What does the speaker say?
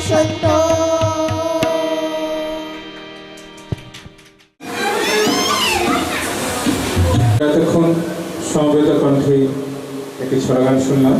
বসন্ত এতক্ষণ সমবেত কণ্ঠে একটি ছড়া গান শুনলাম